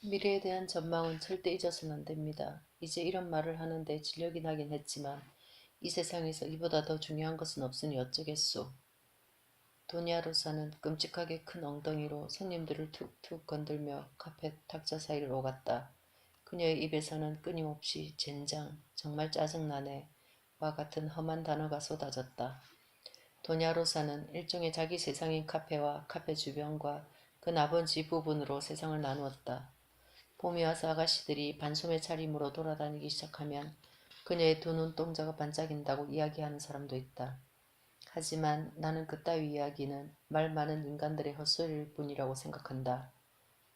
미래에 대한 전망은 절대 잊어서는 안 됩니다. 이제 이런 말을 하는데 진력이 나긴 했지만 이 세상에서 이보다 더 중요한 것은 없으니 어쩌겠소. 도니아로사는 끔찍하게 큰 엉덩이로 손님들을 툭툭 건들며 카페 탁자 사이를 오갔다. 그녀의 입에서는 끊임없이 젠장, 정말 짜증나네, 와 같은 험한 단어가 쏟아졌다. 도냐로사는 일종의 자기 세상인 카페와 카페 주변과 그 나번지 부분으로 세상을 나누었다. 봄이 와서 아가씨들이 반소매 차림으로 돌아다니기 시작하면 그녀의 두 눈동자가 반짝인다고 이야기하는 사람도 있다. 하지만 나는 그따위 이야기는 말 많은 인간들의 헛소리일 뿐이라고 생각한다.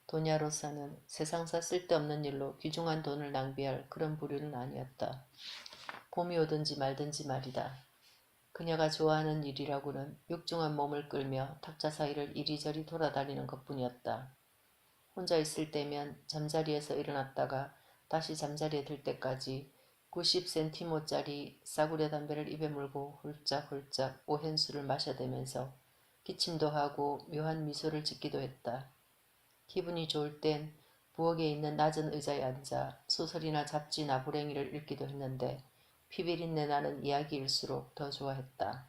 도냐로사는 세상사 쓸데없는 일로 귀중한 돈을 낭비할 그런 부류는 아니었다. 봄이 오든지 말든지 말이다. 그녀가 좋아하는 일이라고는 육중한 몸을 끌며 탁자 사이를 이리저리 돌아다니는 것뿐이었다. 혼자 있을 때면 잠자리에서 일어났다가 다시 잠자리에 들 때까지 90cm짜리 싸구려 담배를 입에 물고 훌짝훌짝 오hen수를 마셔대면서 기침도 하고 묘한 미소를 짓기도 했다. 기분이 좋을 땐 부엌에 있는 낮은 의자에 앉아 소설이나 잡지 나부랭이를 읽기도 했는데 피비린내 나는 이야기일수록 더 좋아했다.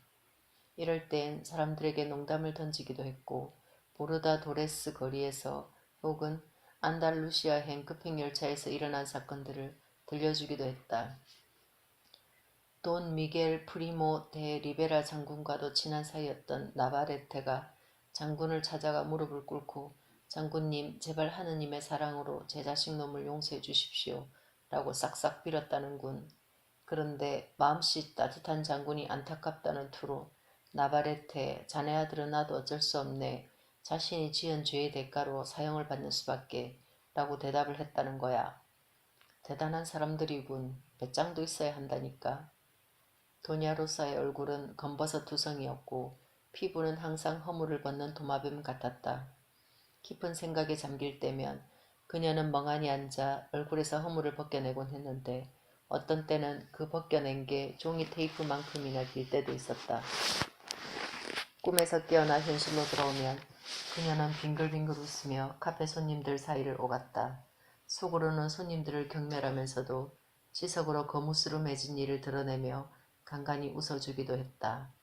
이럴 땐 사람들에게 농담을 던지기도 했고 보르다 도레스 거리에서 혹은 안달루시아행 급행열차에서 일어난 사건들을 들려주기도 했다. 돈 미겔 프리모 데 리베라 장군과도 친한 사이였던 나바레테가 장군을 찾아가 무릎을 꿇고 장군님 제발 하느님의 사랑으로 제 자식 놈을 용서해 주십시오 라고 싹싹 빌었다는군. 그런데 마음씨 따뜻한 장군이 안타깝다는 투로 나바레테 자네 아들은 나도 어쩔 수 없네. 자신이 지은 죄의 대가로 사형을 받는 수밖에 라고 대답을 했다는 거야. 대단한 사람들이군. 배짱도 있어야 한다니까. 도냐로사의 얼굴은 검버섯 두성이었고 피부는 항상 허물을 벗는 도마뱀 같았다. 깊은 생각에 잠길 때면 그녀는 멍하니 앉아 얼굴에서 허물을 벗겨내곤 했는데 어떤 때는 그 벗겨낸 게 종이 테이프만큼이나 길 때도 있었다. 꿈에서 깨어나 현실로 들어오면 그녀는 빙글빙글 웃으며 카페 손님들 사이를 오갔다. 속으로는 손님들을 경멸하면서도 지석으로 거무스로 맺은 일을 드러내며 간간히 웃어주기도 했다.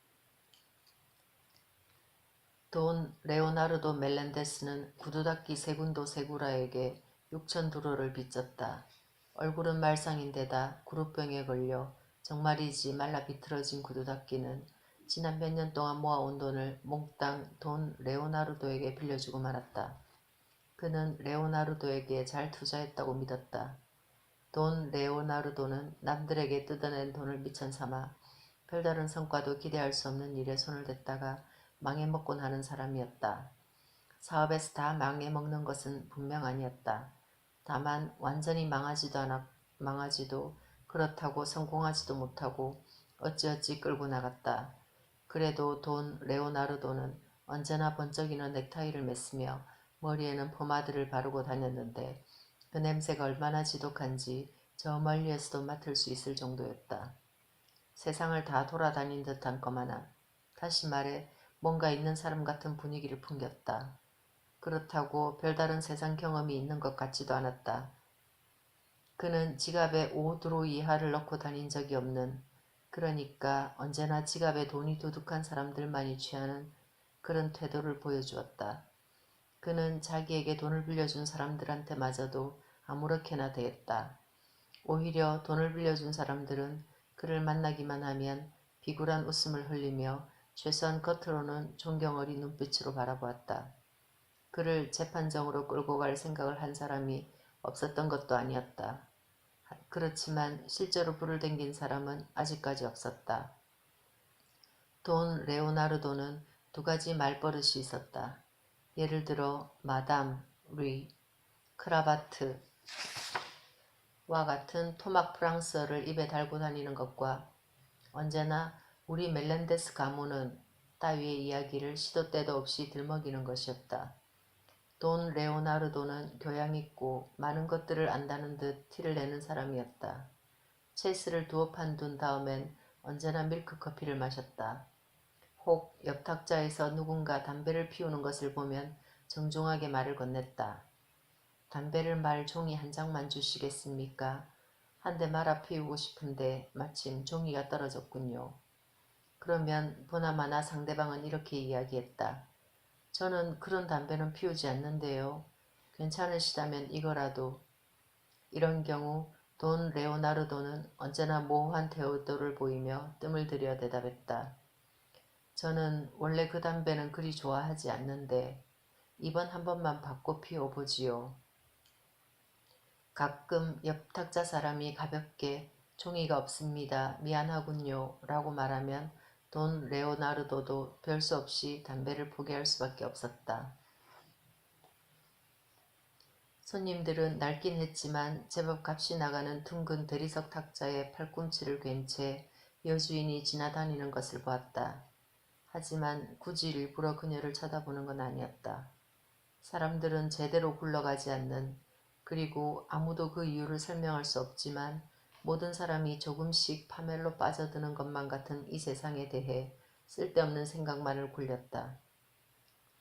돈 레오나르도 멜렌데스는 구두닦이 세군도 세구라에게 6천 두로를 빚졌다. 얼굴은 말상인데다 구루병에 걸려 정말이지 말라 비틀어진 구두닦이는 지난 몇 년 동안 모아온 돈을 몽땅 돈 레오나르도에게 빌려주고 말았다. 그는 레오나르도에게 잘 투자했다고 믿었다. 돈 레오나르도는 남들에게 뜯어낸 돈을 미천 삼아 별다른 성과도 기대할 수 없는 일에 손을 댔다가 망해먹곤 하는 사람이었다. 사업에서 다 망해먹는 것은 분명 아니었다. 다만 완전히 망하지도 않아 망하지도 그렇다고 성공하지도 못하고 어찌어찌 끌고 나갔다. 그래도 돈 레오나르도는 언제나 번쩍이는 넥타이를 맸으며 머리에는 포마드를 바르고 다녔는데 그 냄새가 얼마나 지독한지 저 멀리에서도 맡을 수 있을 정도였다. 세상을 다 돌아다닌 듯한 거마나 다시 말해 뭔가 있는 사람 같은 분위기를 풍겼다. 그렇다고 별다른 세상 경험이 있는 것 같지도 않았다. 그는 지갑에 5드로 이하를 넣고 다닌 적이 없는 그러니까 언제나 지갑에 돈이 두둑한 사람들만이 취하는 그런 태도를 보여주었다. 그는 자기에게 돈을 빌려준 사람들한테마저도 아무렇게나 대했다. 오히려 돈을 빌려준 사람들은 그를 만나기만 하면 비굴한 웃음을 흘리며 최소한 겉으로는 존경 어린 눈빛으로 바라보았다. 그를 재판정으로 끌고 갈 생각을 한 사람이 없었던 것도 아니었다. 그렇지만 실제로 불을 댕긴 사람은 아직까지 없었다. 돈 레오나르도는 두 가지 말버릇이 있었다. 예를 들어 마담, 리, 크라바트 와 같은 토막 프랑스어를 입에 달고 다니는 것과 언제나 우리 멜렌데스 가문은 따위의 이야기를 시도 때도 없이 들먹이는 것이었다. 돈 레오나르도는 교양 있고 많은 것들을 안다는 듯 티를 내는 사람이었다. 체스를 두어 판둔 다음엔 언제나 밀크커피를 마셨다. 혹 옆 탁자에서 누군가 담배를 피우는 것을 보면 정중하게 말을 건넸다. 담배를 말 종이 한 장만 주시겠습니까? 한 대 말아 피우고 싶은데 마침 종이가 떨어졌군요. 그러면 보나마나 상대방은 이렇게 이야기했다. 저는 그런 담배는 피우지 않는데요. 괜찮으시다면 이거라도. 이런 경우 돈 레오나르도는 언제나 모호한 태도를 보이며 뜸을 들여 대답했다. 저는 원래 그 담배는 그리 좋아하지 않는데 이번 한 번만 받고 피워보지요. 가끔 옆 탁자 사람이 가볍게 종이가 없습니다. 미안하군요. 라고 말하면 돈 레오나르도도 별수 없이 담배를 포기할 수밖에 없었다. 손님들은 낡긴 했지만 제법 값이 나가는 둥근 대리석 탁자에 팔꿈치를 괜채 여주인이 지나다니는 것을 보았다. 하지만 굳이 일부러 그녀를 쳐다보는 건 아니었다. 사람들은 제대로 굴러가지 않는 그리고 아무도 그 이유를 설명할 수 없지만 모든 사람이 조금씩 파멸로 빠져드는 것만 같은 이 세상에 대해 쓸데없는 생각만을 굴렸다.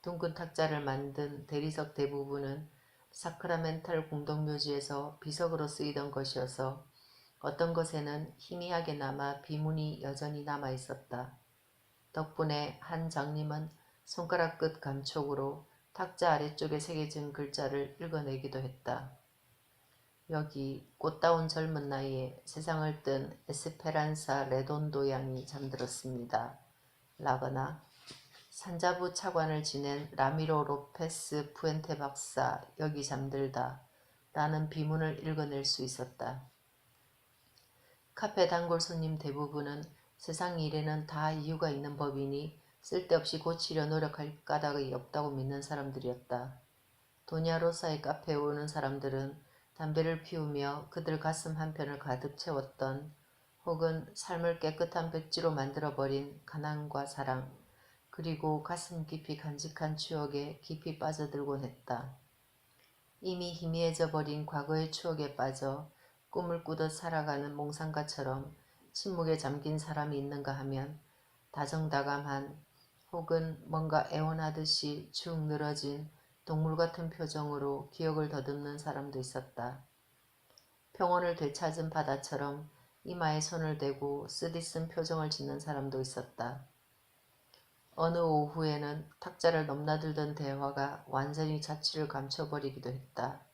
둥근 탁자를 만든 대리석 대부분은 사크라멘탈 공동묘지에서 비석으로 쓰이던 것이어서 어떤 것에는 희미하게 남아 비문이 여전히 남아 있었다. 덕분에 한 장님은 손가락 끝 감촉으로 탁자 아래쪽에 새겨진 글자를 읽어내기도 했다. 여기 꽃다운 젊은 나이에 세상을 뜬 에스페란사 레돈도 양이 잠들었습니다. 라거나 산자부 차관을 지낸 라미로 로페스 푸엔테 박사 여기 잠들다 라는 비문을 읽어낼 수 있었다. 카페 단골 손님 대부분은 세상 일에는 다 이유가 있는 법이니 쓸데없이 고치려 노력할 까닭이 없다고 믿는 사람들이었다. 도냐로사의 카페에 오는 사람들은 담배를 피우며 그들 가슴 한편을 가득 채웠던 혹은 삶을 깨끗한 백지로 만들어버린 가난과 사랑 그리고 가슴 깊이 간직한 추억에 깊이 빠져들곤 했다. 이미 희미해져 버린 과거의 추억에 빠져 꿈을 꾸듯 살아가는 몽상가처럼 침묵에 잠긴 사람이 있는가 하면 다정다감한 혹은 뭔가 애원하듯이 축 늘어진 동물 같은 표정으로 기억을 더듬는 사람도 있었다. 평온을 되찾은 바다처럼 이마에 손을 대고 쓰디쓴 표정을 짓는 사람도 있었다. 어느 오후에는 탁자를 넘나들던 대화가 완전히 자취를 감춰버리기도 했다.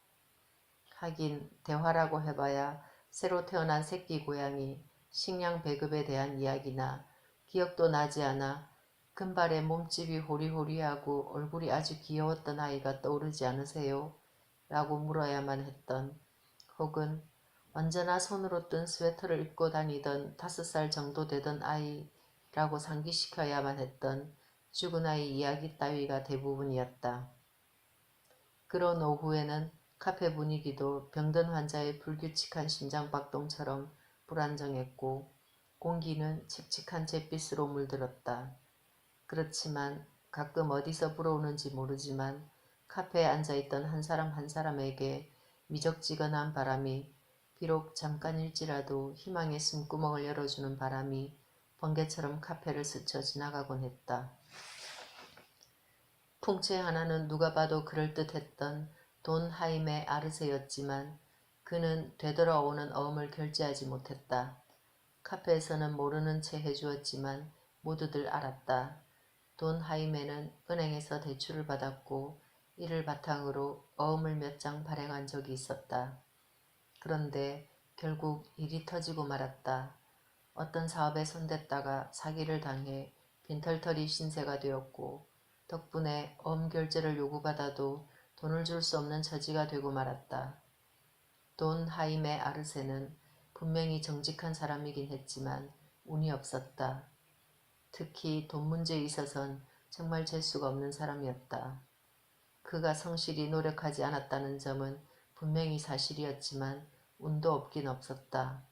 하긴 대화라고 해봐야 새로 태어난 새끼 고양이 식량 배급에 대한 이야기나 기억도 나지 않아 금발의 몸집이 호리호리하고 얼굴이 아주 귀여웠던 아이가 떠오르지 않으세요? 라고 물어야만 했던 혹은 언제나 손으로 뜬 스웨터를 입고 다니던 다섯 살 정도 되던 아이라고 상기시켜야만 했던 죽은 아이 이야기 따위가 대부분이었다. 그런 오후에는 카페 분위기도 병든 환자의 불규칙한 심장박동처럼 불안정했고 공기는 칙칙한 잿빛으로 물들었다. 그렇지만 가끔 어디서 불어오는지 모르지만 카페에 앉아있던 한 사람 한 사람에게 미적지근한 바람이 비록 잠깐일지라도 희망의 숨구멍을 열어주는 바람이 번개처럼 카페를 스쳐 지나가곤 했다. 풍채 하나는 누가 봐도 그럴듯했던 돈 하임의 아르세였지만 그는 되돌아오는 어음을 결제하지 못했다. 카페에서는 모르는 채 해주었지만 모두들 알았다. 돈 하임에는 은행에서 대출을 받았고 이를 바탕으로 어음을 몇 장 발행한 적이 있었다. 그런데 결국 일이 터지고 말았다. 어떤 사업에 손댔다가 사기를 당해 빈털터리 신세가 되었고 덕분에 어음 결제를 요구받아도 돈을 줄 수 없는 처지가 되고 말았다. 돈 하임의 아르세는 분명히 정직한 사람이긴 했지만 운이 없었다. 특히 돈 문제에 있어선 정말 재수가 없는 사람이었다. 그가 성실히 노력하지 않았다는 점은 분명히 사실이었지만 운도 없긴 없었다.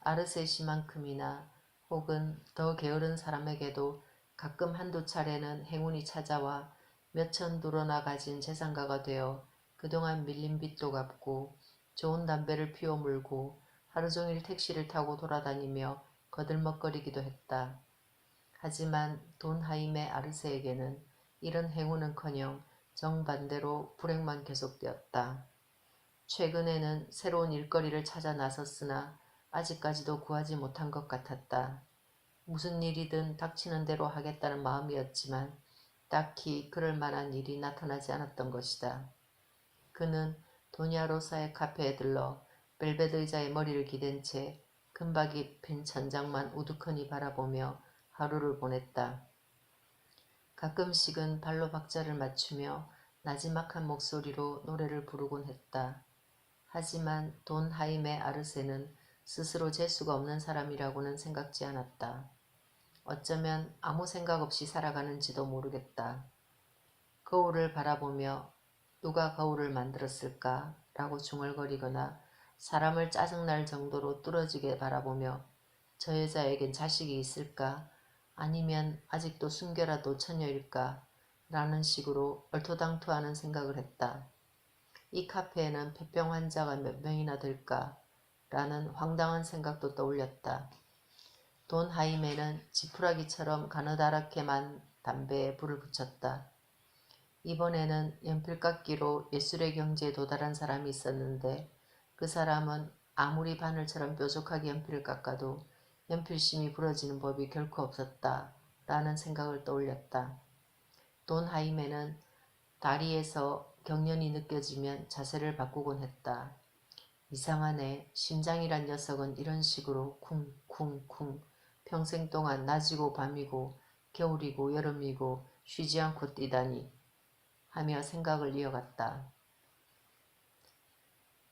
아르세시만큼이나 혹은 더 게으른 사람에게도 가끔 한두 차례는 행운이 찾아와 몇천 두로나 가진 재산가가 되어 그동안 밀린 빚도 갚고 좋은 담배를 피워 물고 하루 종일 택시를 타고 돌아다니며 거들먹거리기도 했다. 하지만 돈 하임의 아르세에게는 이런 행운은커녕 정반대로 불행만 계속되었다. 최근에는 새로운 일거리를 찾아 나섰으나 아직까지도 구하지 못한 것 같았다. 무슨 일이든 닥치는 대로 하겠다는 마음이었지만 딱히 그럴 만한 일이 나타나지 않았던 것이다. 그는 도니아로사의 카페에 들러 벨벳 의자에 머리를 기댄 채 금박이 핀 천장만 우두커니 바라보며 하루를 보냈다. 가끔씩은 발로 박자를 맞추며 나지막한 목소리로 노래를 부르곤 했다. 하지만 돈 하임의 아르세는 스스로 재수가 없는 사람이라고는 생각지 않았다. 어쩌면 아무 생각 없이 살아가는지도 모르겠다. 거울을 바라보며 누가 거울을 만들었을까? 라고 중얼거리거나 사람을 짜증날 정도로 뚫어지게 바라보며 저 여자에겐 자식이 있을까? 아니면 아직도 순결하도 처녀일까? 라는 식으로 얼토당토하는 생각을 했다. 이 카페에는 폐병 환자가 몇 명이나 될까? 라는 황당한 생각도 떠올렸다. 돈 하임에는 지푸라기처럼 가느다랗게만 담배에 불을 붙였다. 이번에는 연필깎이로 예술의 경지에 도달한 사람이 있었는데 그 사람은 아무리 바늘처럼 뾰족하게 연필을 깎아도 연필심이 부러지는 법이 결코 없었다. 라는 생각을 떠올렸다. 돈 하임에는 다리에서 경련이 느껴지면 자세를 바꾸곤 했다. 이상하네. 심장이란 녀석은 이런 식으로 쿵쿵쿵 평생 동안 낮이고 밤이고 겨울이고 여름이고 쉬지 않고 뛰다니 하며 생각을 이어갔다.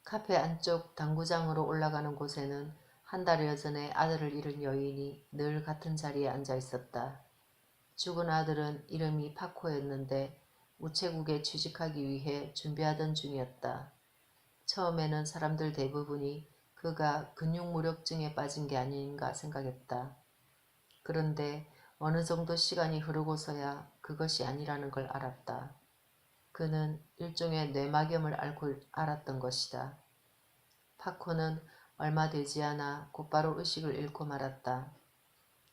카페 안쪽 당구장으로 올라가는 곳에는 한 달여 전에 아들을 잃은 여인이 늘 같은 자리에 앉아 있었다. 죽은 아들은 이름이 파코였는데 우체국에 취직하기 위해 준비하던 중이었다. 처음에는 사람들 대부분이 그가 근육무력증에 빠진 게 아닌가 생각했다. 그런데 어느 정도 시간이 흐르고서야 그것이 아니라는 걸 알았다. 그는 일종의 뇌막염을 앓고 알았던 것이다. 파코는 얼마 되지 않아 곧바로 의식을 잃고 말았다.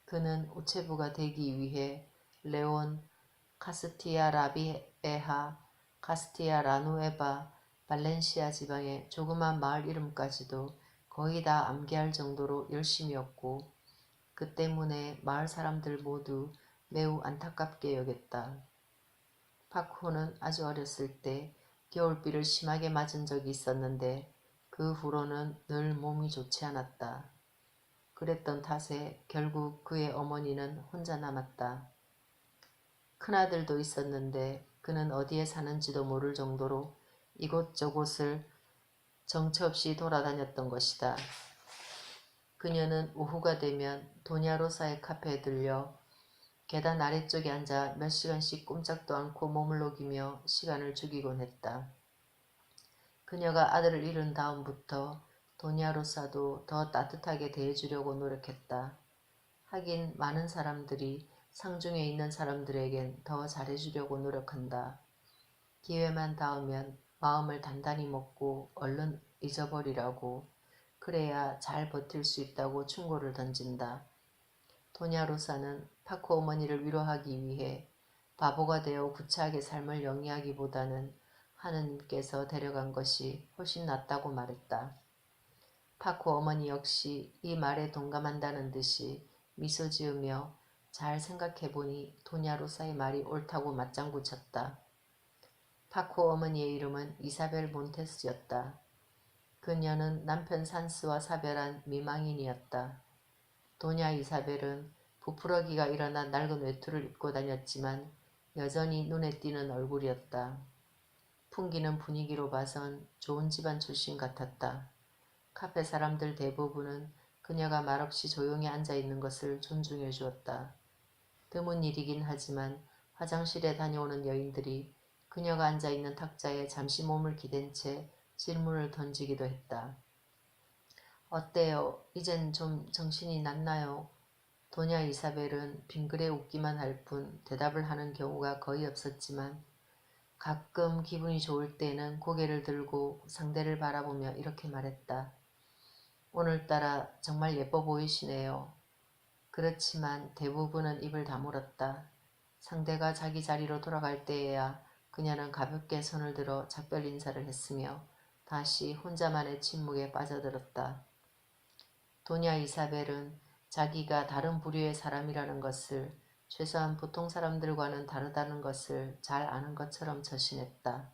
그는 우체부가 되기 위해 레온, 카스티아 라비에하, 카스티아 라누에바, 발렌시아 지방의 조그만 마을 이름까지도 거의 다 암기할 정도로 열심이었고 그 때문에 마을 사람들 모두 매우 안타깝게 여겼다. 파코는 아주 어렸을 때 겨울비를 심하게 맞은 적이 있었는데 그 후로는 늘 몸이 좋지 않았다. 그랬던 탓에 결국 그의 어머니는 혼자 남았다. 큰아들도 있었는데 그는 어디에 사는지도 모를 정도로 이곳저곳을 정처 없이 돌아다녔던 것이다. 그녀는 오후가 되면 도냐로사의 카페에 들려 계단 아래쪽에 앉아 몇 시간씩 꼼짝도 않고 몸을 녹이며 시간을 죽이곤 했다. 그녀가 아들을 잃은 다음부터 도냐로사도 더 따뜻하게 대해주려고 노력했다. 하긴 많은 사람들이 상중에 있는 사람들에겐 더 잘해주려고 노력한다. 기회만 닿으면 마음을 단단히 먹고 얼른 잊어버리라고 그래야 잘 버틸 수 있다고 충고를 던진다. 도냐로사는 파코 어머니를 위로하기 위해 바보가 되어 구차하게 삶을 영위하기보다는 하느님께서 데려간 것이 훨씬 낫다고 말했다. 파코 어머니 역시 이 말에 동감한다는 듯이 미소 지으며 잘 생각해보니 도냐로사의 말이 옳다고 맞장구 쳤다. 파코 어머니의 이름은 이사벨 몬테스였다. 그녀는 남편 산스와 사별한 미망인이었다. 도냐 이사벨은 부풀어기가 일어나 낡은 외투를 입고 다녔지만 여전히 눈에 띄는 얼굴이었다. 풍기는 분위기로 봐선 좋은 집안 출신 같았다. 카페 사람들 대부분은 그녀가 말없이 조용히 앉아 있는 것을 존중해 주었다. 드문 일이긴 하지만 화장실에 다녀오는 여인들이 그녀가 앉아 있는 탁자에 잠시 몸을 기댄 채 질문을 던지기도 했다. 어때요? 이젠 좀 정신이 났나요? 도냐 이사벨은 빙그레 웃기만 할 뿐 대답을 하는 경우가 거의 없었지만 가끔 기분이 좋을 때는 고개를 들고 상대를 바라보며 이렇게 말했다. 오늘따라 정말 예뻐 보이시네요. 그렇지만 대부분은 입을 다물었다. 상대가 자기 자리로 돌아갈 때에야 그녀는 가볍게 손을 들어 작별 인사를 했으며 다시 혼자만의 침묵에 빠져들었다. 도냐 이사벨은 자기가 다른 부류의 사람이라는 것을 최소한 보통 사람들과는 다르다는 것을 잘 아는 것처럼 저신했다.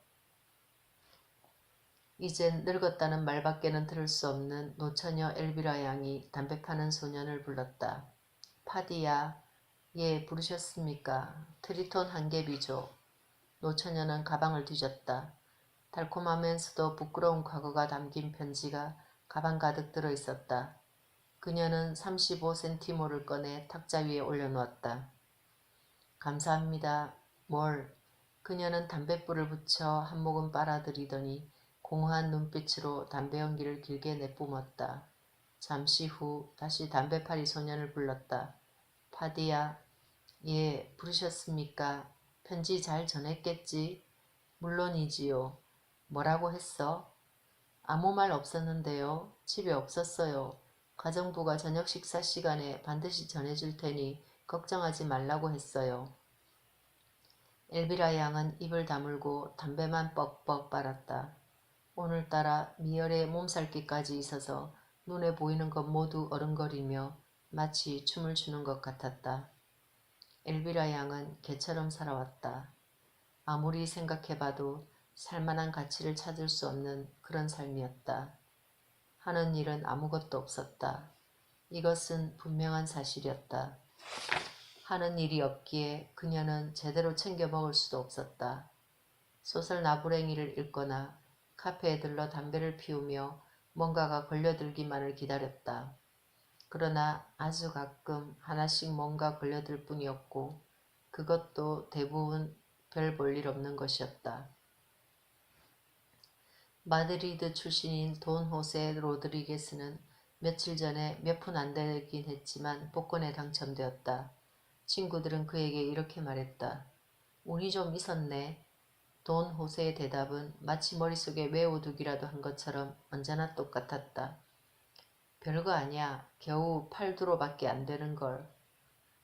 이젠 늙었다는 말밖에는 들을 수 없는 노처녀 엘비라 양이 담배 파는 소년을 불렀다. 파디야, 예, 부르셨습니까? 트리톤 한 개비죠. 노처녀는 가방을 뒤졌다. 달콤하면서도 부끄러운 과거가 담긴 편지가 가방 가득 들어 있었다. 그녀는 35센티모를 꺼내 탁자 위에 올려놓았다. 감사합니다. 뭘? 그녀는 담뱃불을 붙여 한 모금 빨아들이더니 공허한 눈빛으로 담배 연기를 길게 내뿜었다. 잠시 후 다시 담배파리 소년을 불렀다. 파디야, 예, 부르셨습니까? 편지 잘 전했겠지? 물론이지요. 뭐라고 했어? 아무 말 없었는데요. 집에 없었어요. 가정부가 저녁 식사 시간에 반드시 전해줄 테니 걱정하지 말라고 했어요. 엘비라 양은 입을 다물고 담배만 뻑뻑 빨았다. 오늘따라 미열의 몸살기까지 있어서 눈에 보이는 것 모두 어른거리며 마치 춤을 추는 것 같았다. 엘비라 양은 개처럼 살아왔다. 아무리 생각해봐도 살만한 가치를 찾을 수 없는 그런 삶이었다. 하는 일은 아무것도 없었다. 이것은 분명한 사실이었다. 하는 일이 없기에 그녀는 제대로 챙겨 먹을 수도 없었다. 소설 나부랭이를 읽거나 카페에 들러 담배를 피우며 뭔가가 걸려들기만을 기다렸다. 그러나 아주 가끔 하나씩 뭔가 걸려들 뿐이었고 그것도 대부분 별 볼 일 없는 것이었다. 마드리드 출신인 돈 호세 로드리게스는 며칠 전에 몇 푼 안 되긴 했지만 복권에 당첨되었다. 친구들은 그에게 이렇게 말했다. 운이 좀 있었네. 돈 호세의 대답은 마치 머릿속에 외워두기라도 한 것처럼 언제나 똑같았다. 별거 아니야. 겨우 8두로밖에 안 되는 걸.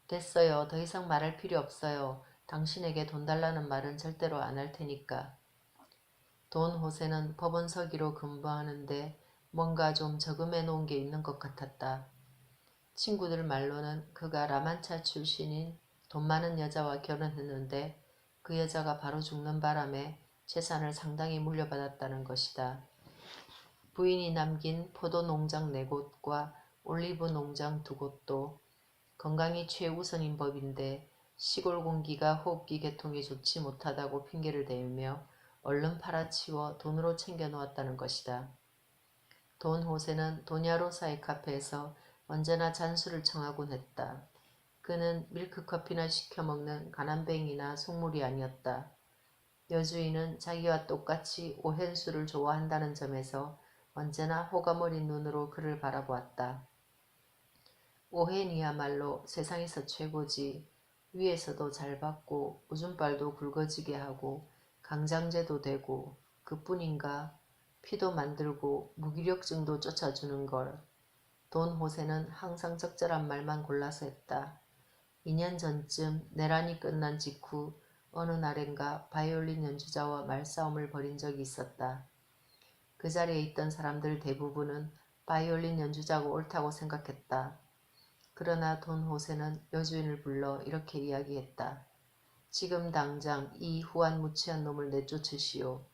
됐어요. 더 이상 말할 필요 없어요. 당신에게 돈 달라는 말은 절대로 안 할 테니까. 돈 호세는 법원 서기로 근무하는데 뭔가 좀 저금해 놓은 게 있는 것 같았다. 친구들 말로는 그가 라만차 출신인 돈 많은 여자와 결혼했는데 그 여자가 바로 죽는 바람에 재산을 상당히 물려받았다는 것이다. 부인이 남긴 포도 농장 네 곳과 올리브 농장 두 곳도 건강이 최우선인 법인데 시골 공기가 호흡기 개통에 좋지 못하다고 핑계를 대며 얼른 팔아치워 돈으로 챙겨 놓았다는 것이다. 돈 호세는 도냐로사의 카페에서 언제나 잔수를 청하곤 했다. 그는 밀크커피나 시켜 먹는 가난뱅이나 속물이 아니었다. 여주인은 자기와 똑같이 오hen수를 좋아한다는 점에서 언제나 호감 어린 눈으로 그를 바라보았다. 오헨이야말로 세상에서 최고지. 위에서도 잘 받고 오줌발도 굵어지게 하고 강장제도 되고 그뿐인가 피도 만들고 무기력증도 쫓아주는 걸. 돈 호세는 항상 적절한 말만 골라서 했다. 2년 전쯤 내란이 끝난 직후 어느 날엔가 바이올린 연주자와 말싸움을 벌인 적이 있었다. 그 자리에 있던 사람들 대부분은 바이올린 연주자가 옳다고 생각했다. 그러나 돈 호세는 여주인을 불러 이렇게 이야기했다. 지금 당장 이 후한 무치한 놈을 내쫓으시오.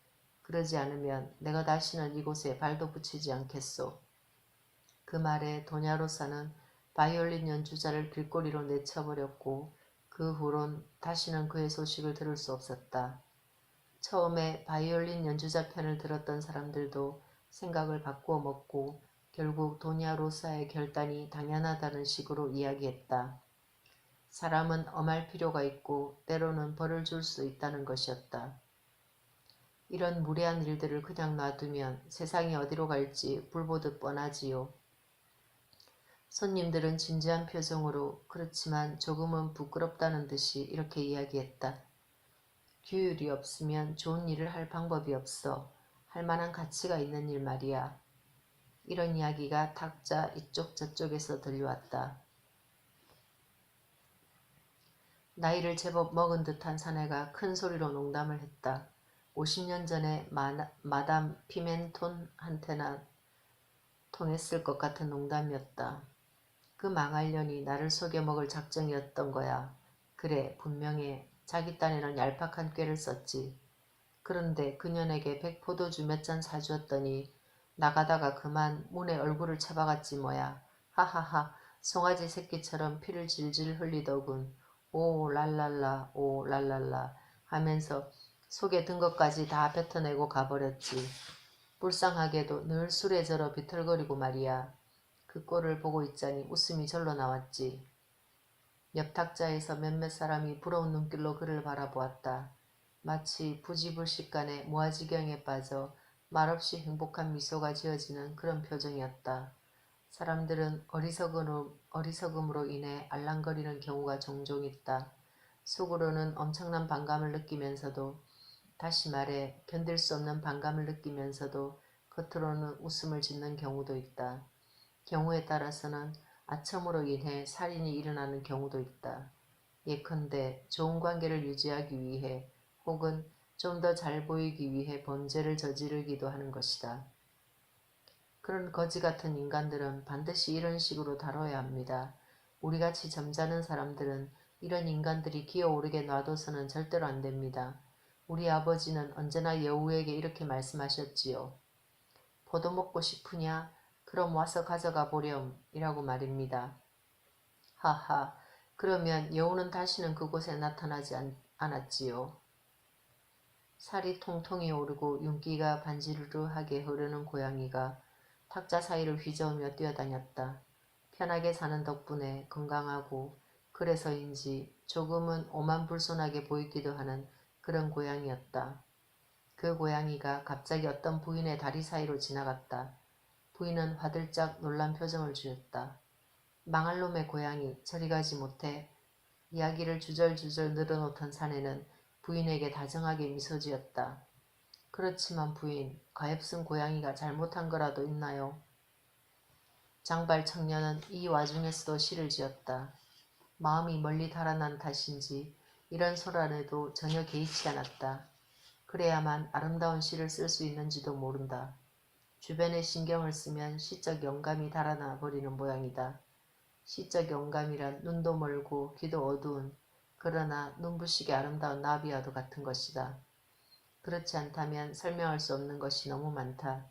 그러지 않으면 내가 다시는 이곳에 발도 붙이지 않겠소. 그 말에 도냐로사는 바이올린 연주자를 길거리로 내쳐버렸고 그 후론 다시는 그의 소식을 들을 수 없었다. 처음에 바이올린 연주자 편을 들었던 사람들도 생각을 바꾸어 먹고 결국 도냐로사의 결단이 당연하다는 식으로 이야기했다. 사람은 엄할 필요가 있고 때로는 벌을 줄 수 있다는 것이었다. 이런 무례한 일들을 그냥 놔두면 세상이 어디로 갈지 불보듯 뻔하지요. 손님들은 진지한 표정으로 그렇지만 조금은 부끄럽다는 듯이 이렇게 이야기했다. 규율이 없으면 좋은 일을 할 방법이 없어. 할 만한 가치가 있는 일 말이야. 이런 이야기가 탁자 이쪽 저쪽에서 들려왔다. 나이를 제법 먹은 듯한 사내가 큰 소리로 농담을 했다. 50년 전에 마, 마담 피멘톤한테나 통했을 것 같은 농담이었다. 그 망할 년이 나를 속여먹을 작정이었던 거야. 그래, 분명해. 자기 딴에는 얄팍한 꾀를 썼지. 그런데 그년에게 백포도주 몇 잔 사주었더니 나가다가 그만 문에 얼굴을 쳐박았지 뭐야. 하하하 송아지 새끼처럼 피를 질질 흘리더군. 오 랄랄라 오 랄랄라 하면서 속에 든 것까지 다 뱉어내고 가버렸지. 불쌍하게도 늘 술에 절어 비틀거리고 말이야. 그 꼴을 보고 있자니 웃음이 절로 나왔지. 옆 탁자에서 몇몇 사람이 부러운 눈길로 그를 바라보았다. 마치 부지불식간에 무아지경에 빠져 말없이 행복한 미소가 지어지는 그런 표정이었다. 사람들은 어리석음으로, 어리석음으로 인해 알랑거리는 경우가 종종 있다. 속으로는 엄청난 반감을 느끼면서도 다시 말해 견딜 수 없는 반감을 느끼면서도 겉으로는 웃음을 짓는 경우도 있다. 경우에 따라서는 아첨으로 인해 살인이 일어나는 경우도 있다. 예컨대 좋은 관계를 유지하기 위해 혹은 좀 더 잘 보이기 위해 범죄를 저지르기도 하는 것이다. 그런 거지 같은 인간들은 반드시 이런 식으로 다뤄야 합니다. 우리같이 점잖은 사람들은 이런 인간들이 기어오르게 놔둬서는 절대로 안 됩니다. 우리 아버지는 언제나 여우에게 이렇게 말씀하셨지요. 포도 먹고 싶으냐? 그럼 와서 가져가 보렴. 이라고 말입니다. 하하, 그러면 여우는 다시는 그곳에 나타나지 않, 않았지요. 살이 통통이 오르고 윤기가 반지르르하게 흐르는 고양이가 탁자 사이를 휘저으며 뛰어다녔다. 편하게 사는 덕분에 건강하고 그래서인지 조금은 오만불손하게 보이기도 하는 그런 고양이였다. 그 고양이가 갑자기 어떤 부인의 다리 사이로 지나갔다. 부인은 화들짝 놀란 표정을 지었다. 망할 놈의 고양이 저리 가지 못해 이야기를 주절주절 늘어놓던 사내는 부인에게 다정하게 미소 지었다. 그렇지만 부인, 가엾은 고양이가 잘못한 거라도 있나요? 장발 청년은 이 와중에서도 시를 지었다. 마음이 멀리 달아난 탓인지 이런 소란에도 전혀 개의치 않았다. 그래야만 아름다운 시를 쓸 수 있는지도 모른다. 주변에 신경을 쓰면 시적 영감이 달아나 버리는 모양이다. 시적 영감이란 눈도 멀고 귀도 어두운 그러나 눈부시게 아름다운 나비와도 같은 것이다. 그렇지 않다면 설명할 수 없는 것이 너무 많다.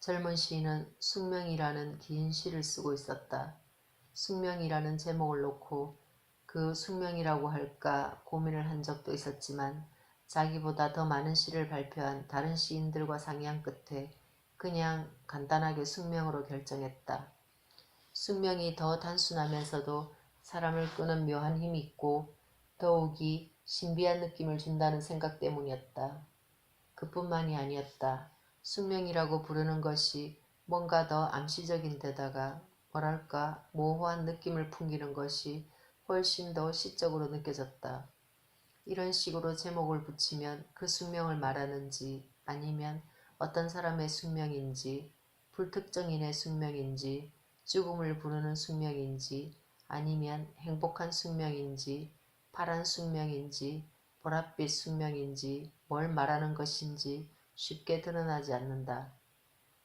젊은 시인은 숙명이라는 긴 시를 쓰고 있었다. 숙명이라는 제목을 놓고 그 숙명이라고 할까 고민을 한 적도 있었지만 자기보다 더 많은 시를 발표한 다른 시인들과 상의한 끝에 그냥 간단하게 숙명으로 결정했다. 숙명이 더 단순하면서도 사람을 끄는 묘한 힘이 있고 더욱이 신비한 느낌을 준다는 생각 때문이었다. 그뿐만이 아니었다. 숙명이라고 부르는 것이 뭔가 더 암시적인 데다가 뭐랄까 모호한 느낌을 풍기는 것이 훨씬 더 시적으로 느껴졌다. 이런 식으로 제목을 붙이면 그 숙명을 말하는지 아니면 어떤 사람의 숙명인지 불특정인의 숙명인지 죽음을 부르는 숙명인지 아니면 행복한 숙명인지 파란 숙명인지 보랏빛 숙명인지 뭘 말하는 것인지 쉽게 드러나지 않는다.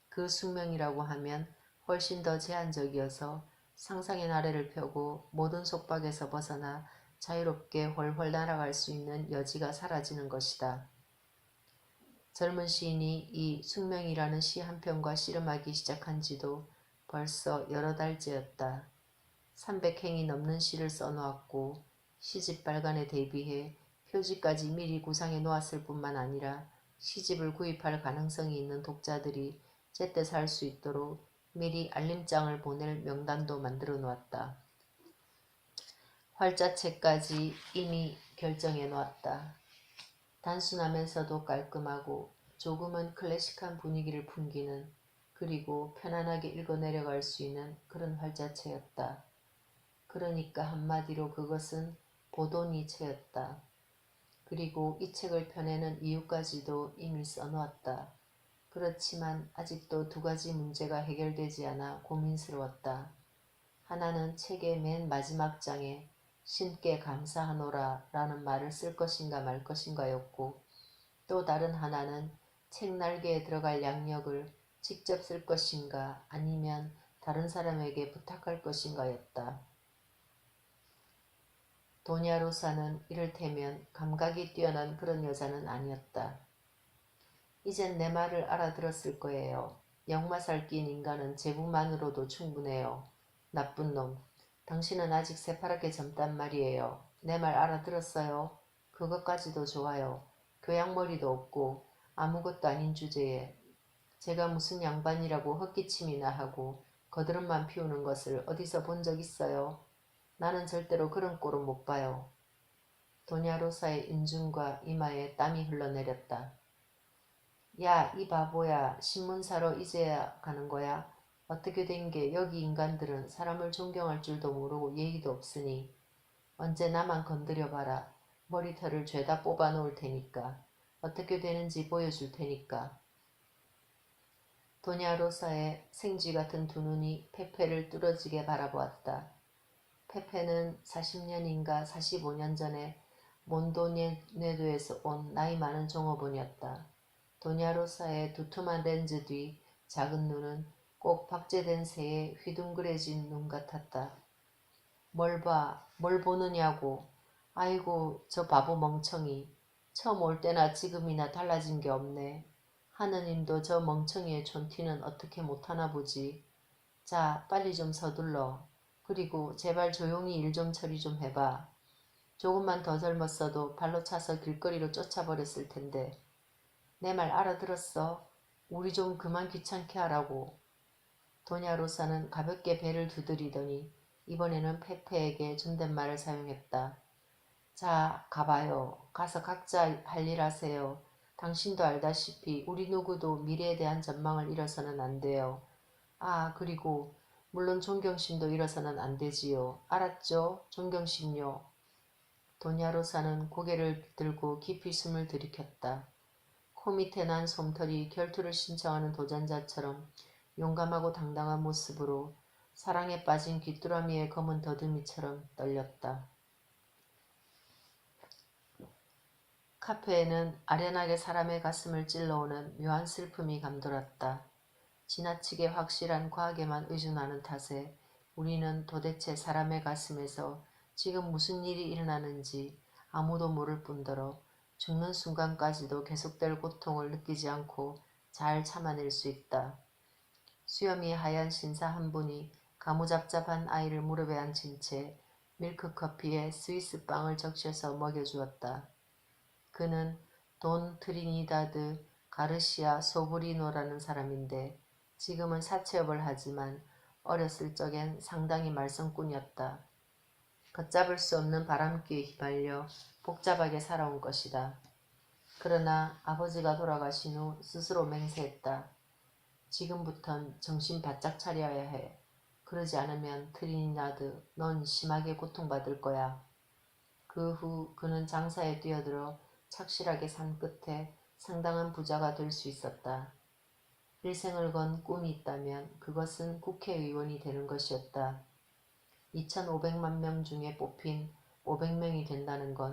그 숙명이라고 하면 훨씬 더 제한적이어서 상상의 나래를 펴고 모든 속박에서 벗어나 자유롭게 훨훨 날아갈 수 있는 여지가 사라지는 것이다. 젊은 시인이 이 숙명이라는 시 한 편과 씨름하기 시작한 지도 벌써 여러 달째였다. 300행이 넘는 시를 써놓았고 시집 발간에 대비해 표지까지 미리 구상해 놓았을 뿐만 아니라 시집을 구입할 가능성이 있는 독자들이 제때 살 수 있도록 미리 알림장을 보낼 명단도 만들어 놓았다. 활자체까지 이미 결정해 놓았다. 단순하면서도 깔끔하고 조금은 클래식한 분위기를 풍기는 그리고 편안하게 읽어 내려갈 수 있는 그런 활자체였다. 그러니까 한마디로 그것은 보도니체였다. 그리고 이 책을 펴내는 이유까지도 이미 써놓았다. 그렇지만 아직도 두 가지 문제가 해결되지 않아 고민스러웠다. 하나는 책의 맨 마지막 장에 신께 감사하노라 라는 말을 쓸 것인가 말 것인가였고 또 다른 하나는 책 날개에 들어갈 양력을 직접 쓸 것인가 아니면 다른 사람에게 부탁할 것인가였다. 도냐로사는 이를테면 감각이 뛰어난 그런 여자는 아니었다. 이젠 내 말을 알아들었을 거예요. 역마살 낀 인간은 제부만으로도 충분해요. 나쁜 놈. 당신은 아직 새파랗게 젊단 말이에요. 내 말 알아들었어요? 그것까지도 좋아요. 교양머리도 없고 아무것도 아닌 주제에 제가 무슨 양반이라고 헛기침이나 하고 거드름만 피우는 것을 어디서 본 적 있어요? 나는 절대로 그런 꼴은 못 봐요. 도냐로사의 인중과 이마에 땀이 흘러내렸다. 야, 이 바보야. 신문 사러 이제야 가는 거야? 어떻게 된 게 여기 인간들은 사람을 존경할 줄도 모르고 예의도 없으니 언제 나만 건드려봐라. 머리털을 죄다 뽑아 놓을 테니까. 어떻게 되는지 보여줄 테니까. 도냐로사의 생쥐 같은 두 눈이 페페를 뚫어지게 바라보았다. 페페는 40년인가 45년 전에 몬도네도에서 온 나이 많은 종업원이었다. 도냐로사의 두툼한 렌즈 뒤 작은 눈은 꼭 박제된 새의 휘둥그레진 눈 같았다. 뭘 봐, 뭘 보느냐고. 아이고, 저 바보 멍청이. 처음 올 때나 지금이나 달라진 게 없네. 하느님도 저 멍청이의 촌티는 어떻게 못하나 보지. 자, 빨리 좀 서둘러. 그리고 제발 조용히 일 좀 처리 좀 해봐. 조금만 더 젊었어도 발로 차서 길거리로 쫓아버렸을 텐데. 내 말 알아들었어? 우리 좀 그만 귀찮게 하라고. 도냐로사는 가볍게 배를 두드리더니 이번에는 페페에게 존댓말을 사용했다. 자, 가봐요. 가서 각자 할 일 하세요. 당신도 알다시피 우리 누구도 미래에 대한 전망을 잃어서는 안 돼요. 아, 그리고 물론 존경심도 잃어서는 안 되지요. 알았죠? 존경심요. 도냐로사는 고개를 들고 깊이 숨을 들이켰다. 코 밑에 난 솜털이 결투를 신청하는 도전자처럼 용감하고 당당한 모습으로 사랑에 빠진 귀뚜라미의 검은 더듬이처럼 떨렸다. 카페에는 아련하게 사람의 가슴을 찔러오는 묘한 슬픔이 감돌았다. 지나치게 확실한 과학에만 의존하는 탓에 우리는 도대체 사람의 가슴에서 지금 무슨 일이 일어나는지 아무도 모를 뿐더러 죽는 순간까지도 계속될 고통을 느끼지 않고 잘 참아낼 수 있다. 수염이 하얀 신사 한 분이 가무잡잡한 아이를 무릎에 앉힌 채 밀크커피에 스위스 빵을 적셔서 먹여주었다. 그는 돈 트리니다드 가르시아 소브리노라는 사람인데 지금은 사채업을 하지만 어렸을 적엔 상당히 말썽꾼이었다. 걷잡을 수 없는 바람기에 휘말려 복잡하게 살아온 것이다. 그러나 아버지가 돌아가신 후 스스로 맹세했다. 지금부턴 정신 바짝 차려야 해. 그러지 않으면 트리니다드, 넌 심하게 고통받을 거야. 그 후 그는 장사에 뛰어들어 착실하게 산 끝에 상당한 부자가 될 수 있었다. 일생을 건 꿈이 있다면 그것은 국회의원이 되는 것이었다. 2,500만 명 중에 뽑힌 500명이 된다는 건